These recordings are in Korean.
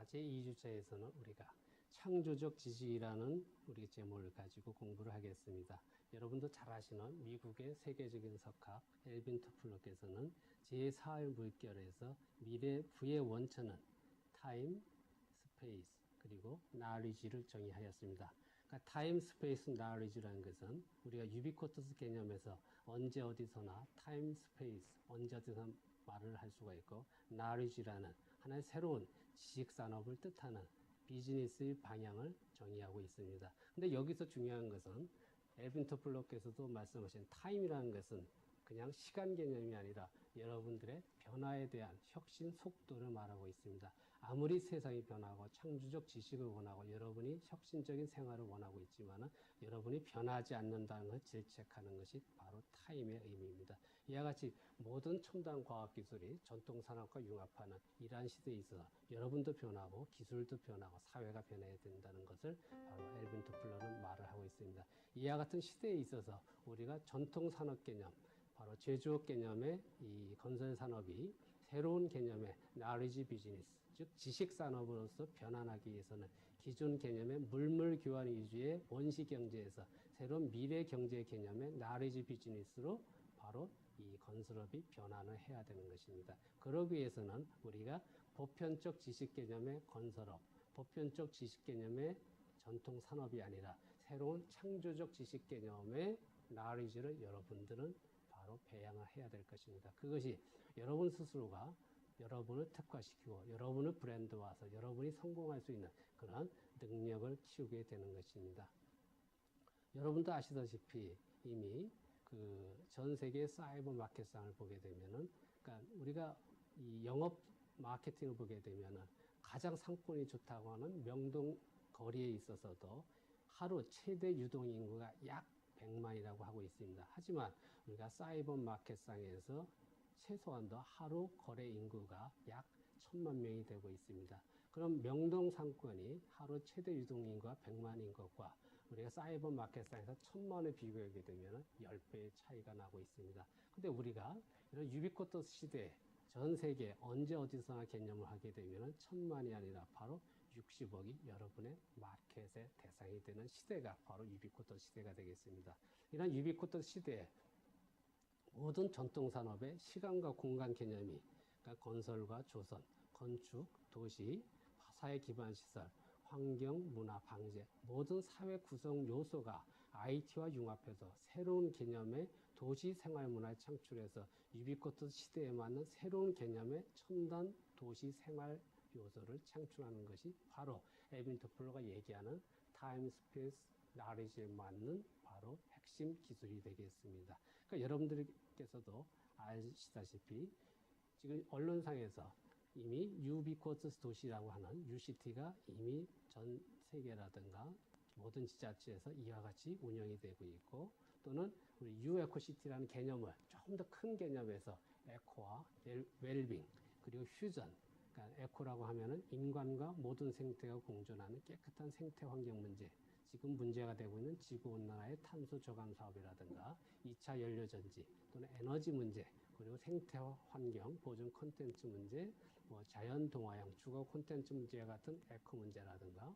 자, 제2주차에서는 우리가 창조적 지식이라는 우리 제목을 가지고 공부를 하겠습니다. 여러분도 잘 아시는 미국의 세계적인 석학 엘빈 토플러께서는 제4의 물결에서 미래 부의 원천은 타임, 스페이스, 그리고 나리지를 정의하였습니다. 그러니까 타임, 스페이스, 나리지라는 것은 우리가 유비쿼터스 개념에서 언제 어디서나 타임, 스페이스, 언제 어디서나 말을 할 수가 있고 나리지라는 하나의 새로운 지식 산업을 뜻하는 비즈니스의 방향을 정의하고 있습니다. 근데 여기서 중요한 것은 엘빈 토플러께서도 말씀하신 타임이라는 것은 그냥 시간 개념이 아니라 여러분들의 변화에 대한 혁신 속도를 말하고 있습니다. 아무리 세상이 변하고 창조적 지식을 원하고 여러분이 혁신적인 생활을 원하고 있지만 여러분이 변하지 않는다는 것을 질책하는 것이 바로 타임의 의미입니다. 이와 같이 모든 첨단 과학 기술이 전통 산업과 융합하는 이러한 시대에 있어서 여러분도 변하고 기술도 변하고 사회가 변해야 된다는 것을 바로 엘빈 토플러는 말을 하고 있습니다. 이와 같은 시대에 있어서 우리가 전통 산업 개념 바로 제조업 개념의 이 건설 산업이 새로운 개념의 나리지 비즈니스, 즉 지식 산업으로서 변환하기 위해서는 기존 개념의 물물 교환 위주의 원시 경제에서 새로운 미래 경제 개념의 나리지 비즈니스로 바로 이 건설업이 변환을 해야 되는 것입니다. 그러기 위해서는 우리가 보편적 지식 개념의 건설업, 보편적 지식 개념의 전통 산업이 아니라 새로운 창조적 지식 개념의 나리지를 여러분들은 바로 배양을 해야 될 것입니다. 그것이 여러분 스스로가 여러분을 특화시키고 여러분을 브랜드화해서 여러분이 성공할 수 있는 그런 능력을 키우게 되는 것입니다. 여러분도 아시다시피 이미 그 전 세계 사이버 마켓상을 보게 되면은 그러니까 우리가 이 영업 마케팅을 보게 되면은 가장 상권이 좋다고 하는 명동 거리에 있어서도 하루 최대 유동 인구가 약 100만이라고 하고 있습니다. 하지만 우리가 사이버 마켓상에서 최소한도 하루 거래 인구가 약 천만 명이 되고 있습니다. 그럼 명동 상권이 하루 최대 유동 인구가 100만인 것과 우리가 사이버 마켓상에서 천만을 비교하게 되면 10배의 차이가 나고 있습니다. 근데 우리가 이런 유비쿼터스 시대에 전 세계 언제 어디서나 개념을 하게 되면 천만이 아니라 바로 60억이 여러분의 마켓의 대상이 되는 시대가 바로 유비쿼터 시대가 되겠습니다. 이런 유비쿼터 시대에 모든 전통 산업의 시간과 공간 개념이 그러니까 건설과 조선, 건축, 도시, 사회 기반 시설, 환경, 문화, 방제 모든 사회 구성 요소가 IT와 융합해서 새로운 개념의 도시 생활 문화를 창출해서 유비쿼터 시대에 맞는 새로운 개념의 첨단 도시 생활 요소를 창출하는 것이 바로 에빈 토플러가 얘기하는 타임 스페이스 나리지에 맞는 바로 핵심 기술이 되겠습니다. 그러니까 여러분들께서도 아시다시피 지금 언론상에서 이미 유비쿼트스 도시라고 하는 UCT가 이미 전 세계라든가 모든 지자체에서 이와 같이 운영이 되고 있고 또는 우리 유에코시티라는 개념을 조금 더 큰 개념에서 에코와 웰빙 그리고 휴전 그러니까 에코라고 하면은 인간과 모든 생태가 공존하는 깨끗한 생태 환경 문제. 지금 문제가 되고 있는 지구 온난화의 탄소 저감 사업이라든가 2차 연료 전지 또는 에너지 문제 그리고 생태 환경 보존 콘텐츠 문제 뭐 자연 동화형 주거 콘텐츠 문제 같은 에코 문제라든가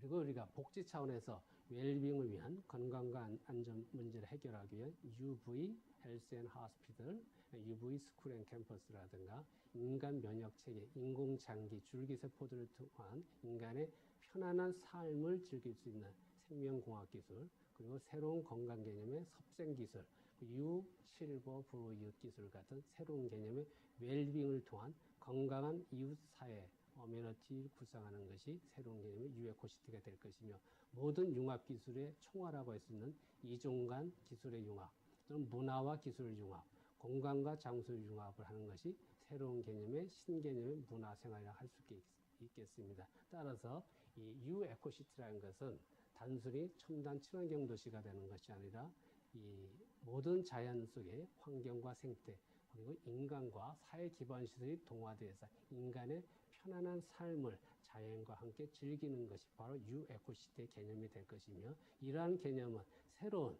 그리고 우리가 복지 차원에서 웰빙을 위한 건강과 안전 문제를 해결하기 위한 UV 헬스 앤 하스피들, UV 스쿨 앤 캠퍼스라든가 인간 면역 체계, 인공 장기, 줄기 세포들을 통한 인간의 편안한 삶을 즐길 수 있는 생명공학 기술, 그리고 새로운 건강 개념의 섭생 기술, 유, 실버, 브로 이웃 기술 같은 새로운 개념의 웰빙을 통한 건강한 이웃 사회 어메너티를 구성하는 것이 새로운 개념의 유에코시티가 될 것이며 모든 융합 기술의 총화라고 할 수 있는 이종 간 기술의 융합 또는 문화와 기술 융합 공간과 장소의 융합을 하는 것이 새로운 개념의 신개념의 문화생활이라 할 수 있겠습니다. 따라서 이 유에코시티라는 것은 단순히 첨단 친환경 도시가 되는 것이 아니라 이 모든 자연 속의 환경과 생태 그리고 인간과 사회 기반 시설이 동화되어서 인간의 편안한 삶을 자연과 함께 즐기는 것이 바로 유에코시티의 개념이 될 것이며 이러한 개념은 새로운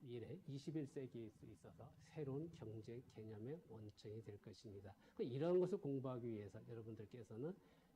미래 21세기에 있어서 새로운 경제 개념의 원천이 될 것입니다. 이런 것을 공부하기 위해서 여러분들께서는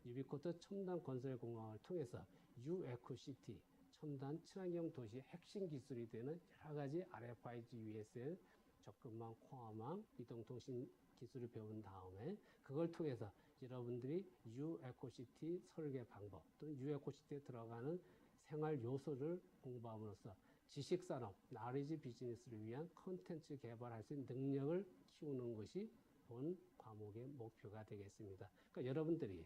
유비코트 첨단 건설 공항을 통해서 유에코시티 첨단 친환경 도시 핵심 기술이 되는 여러 가지 RFID USL 접근망, 포함망, 이동통신 기술을 배운 다음에 그걸 통해서 여러분들이 유에코시티 설계 방법 또는 유에코시티에 들어가는 생활 요소를 공부함으로써 지식산업, 나리지 비즈니스를 위한 컨텐츠 개발할 수 있는 능력을 키우는 것이 본 과목의 목표가 되겠습니다. 그러니까 여러분들이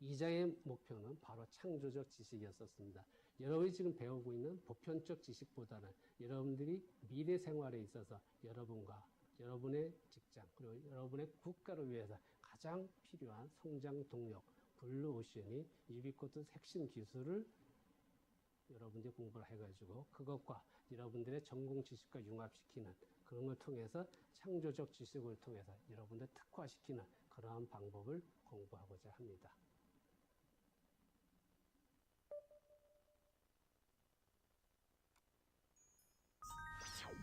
이장의 목표는 바로 창조적 지식이었었습니다. 여러분이 지금 배우고 있는 보편적 지식보다는 여러분들이 미래 생활에 있어서 여러분과 여러분의 직장 그리고 여러분의 국가를 위해서 가장 필요한 성장 동력 블루오션이 유비코드 핵심 기술을 여러분들이 공부를 해가지고 그것과 여러분들의 전공 지식과 융합시키는 그런 걸 통해서 창조적 지식을 통해서 여러분들 특화시키는 그러한 방법을 공부하고자 합니다.